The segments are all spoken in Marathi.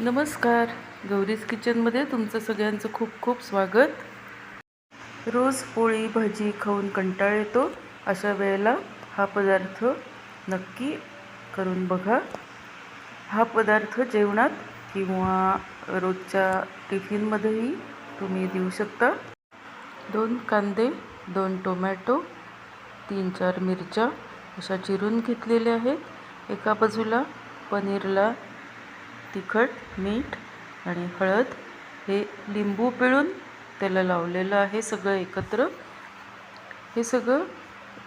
नमस्कार. गौरीज किचनमध्ये तुमचं सगळ्यांचं खूप खूप स्वागत. रोज पोळी भाजी खाऊन कंटाळ येतो. अशा वेळेला हा पदार्थ नक्की करून बघा. हा पदार्थ जेवणात किंवा रोजच्या टिफिनमध्येही तुम्ही देऊ शकता. दोन कांदे दोन टोमॅटो तीन चार मिरच्या अशा चिरून घेतलेल्या आहेत. एका बाजूला पनीरला तिखट मीठ आणि हळद हे लिंबू पिळून त्याला लावलेलं आहे सगळं एकत्र. हे सगळं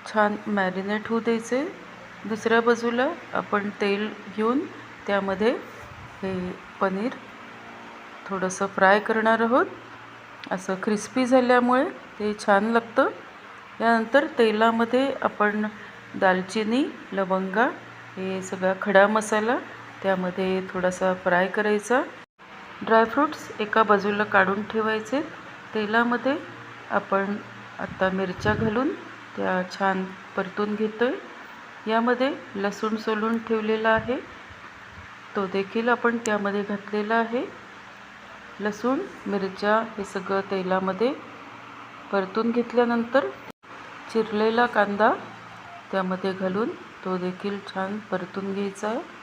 छान मॅरिनेट होऊ द्यायचे. दुसऱ्या बाजूला आपण तेल घेऊन त्यामध्ये हे पनीर थोडंसं फ्राय करणार आहोत. असं क्रिस्पी झाल्यामुळे ते छान लागतं. यानंतर तेलामध्ये आपण दालचिनी लवंगा हे सगळा खडा मसाला त्यामध्ये थोडासा फ्राय करायचा. ड्रायफ्रूट्स एका बाजूला काढून ठेवायचे. तेलामध्ये आपण आता मिरच्या घालून त्या छान परतून घेतो आहे यामध्ये लसूण सोलून ठेवलेला आहे. तो देखील आपण त्यामध्ये घातलेला आहे. लसूण मिरच्या हे सगळं तेलामध्ये परतून घेतल्यानंतर चिरलेला कांदा त्यामध्ये घालून तो देखील छान परतून घ्यायचा आहे.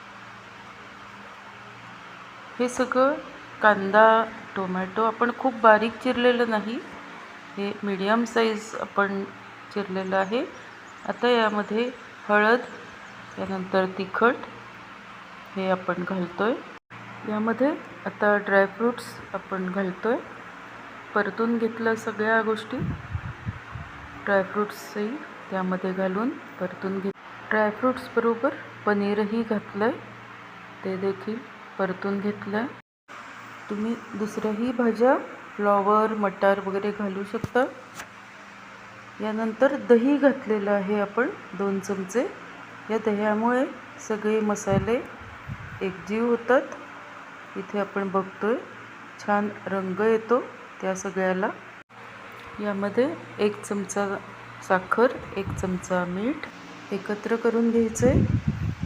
हे सगळं कांदा टोमॅटो आपण खूप बारीक चिरलेलं नाही. हे मीडियम साईज आपण चिरलेलं आहे. आता यामध्ये हळद त्यानंतर तिखट हे आपण घालतो आहे यामध्ये आता ड्रायफ्रूट्स आपण घालतो आहे परतून घेतल्या सगळ्या गोष्टी. ड्रायफ्रूट्सही त्यामध्ये घालून परतून घेत ड्रायफ्रूट्सबरोबर पनीरही घातलं आहे ते देखील परतून घेतलं. आहे तुम्ही दुसऱ्याही भाज्या फ्लॉवर मटार वगैरे घालू शकता. यानंतर दही घातलेलं आहे आपण दोन चमचे. या दह्यामुळे सगळे मसाले एकजीव होतात. इथे आपण बघतोय छान रंग येतो त्या सगळ्याला. यामध्ये एक चमचा साखर एक चमचा मीठ एकत्र करून घ्यायचं आहे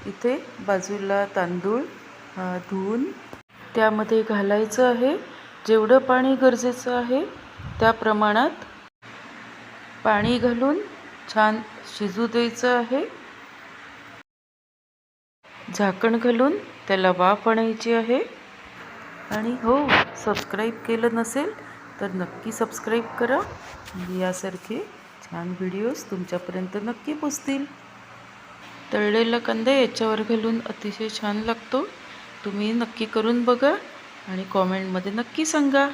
इथे बाजूला तांदूळ धुवून त्यामध्ये घालायचं आहे. जेवढं पाणी गरजेचं आहे त्या प्रमाणात पाणी घालून छान शिजू द्यायचं आहे. झाकण घालून त्याला वाफ आणायची आहे. आणि हो सबस्क्राईब केलं नसेल तर नक्की सबस्क्राईब करा. म्हणजे यासारखे छान व्हिडिओज तुमच्यापर्यंत नक्की पोचतील. तळलेला कांदा याच्यावर घालून अतिशय छान लागतो. तुम्ही नक्की करून बघा आणि कॉमेंटमध्ये नक्की सांगा.